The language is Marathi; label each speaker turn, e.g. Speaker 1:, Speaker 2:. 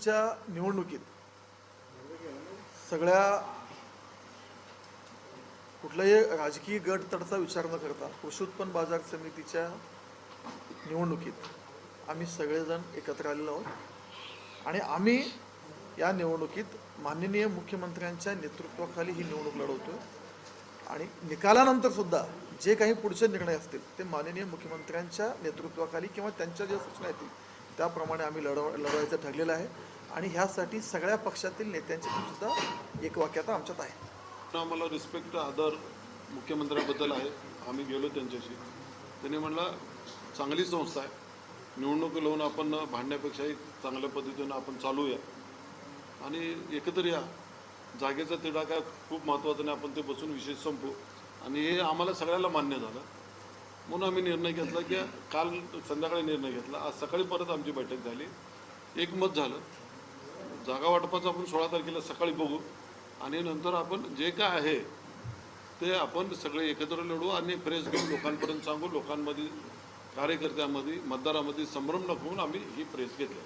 Speaker 1: च्या निवडणुकीत सगळ्या कुठलाही राजकीय गट तडचा विचार न करता कृषी उत्पन्न बाजार समितीच्या निवडणुकीत आम्ही सगळेजण एकत्र आलेलो आहोत. आणि आम्ही या निवडणुकीत माननीय मुख्यमंत्र्यांच्या नेतृत्वाखाली ही निवडणूक लढवतो आणि निकालानंतर सुद्धा जे काही पुढचे निर्णय असतील ते माननीय मुख्यमंत्र्यांच्या नेतृत्वाखाली किंवा त्यांच्या ज्या सूचना येतील त्याप्रमाणे आम्ही लढव लढवायचं ठरलेलं आहे. आणि ह्यासाठी सगळ्या पक्षातील नेत्यांची सुद्धा एकवाक्यता आमच्यात आहे.
Speaker 2: आम्हाला रिस्पेक्ट आदर मुख्यमंत्र्याबद्दल आहे. आम्ही गेलो त्यांच्याशी. त्यांनी म्हणला चांगली संस्था आहे. निवडणूक लावून आपण भांडण्यापेक्षाही चांगल्या पद्धतीनं आपण चालूया आणि एकत्र या. जागेचा तिढा काय खूप महत्त्वाचा नाही. आपण ते बसून विषय संपू आणि हे आम्हाला सगळ्याला मान्य झालं. म्हणून आम्ही निर्णय घेतला की काल संध्याकाळी निर्णय घेतला. आज सकाळी परत आमची बैठक झाली. एकमत झालं. जागा वाटपाचं आपण सोळा तारखेला सकाळी बघू. आणि नंतर आपण जे काय आहे ते आपण सगळे एकत्र लढू आणि प्रेस घेऊन लोकांपर्यंत सांगू. लोकांमध्ये कार्यकर्त्यामध्ये मतदारामध्ये संभ्रम नको आम्ही ही प्रेस घेतली.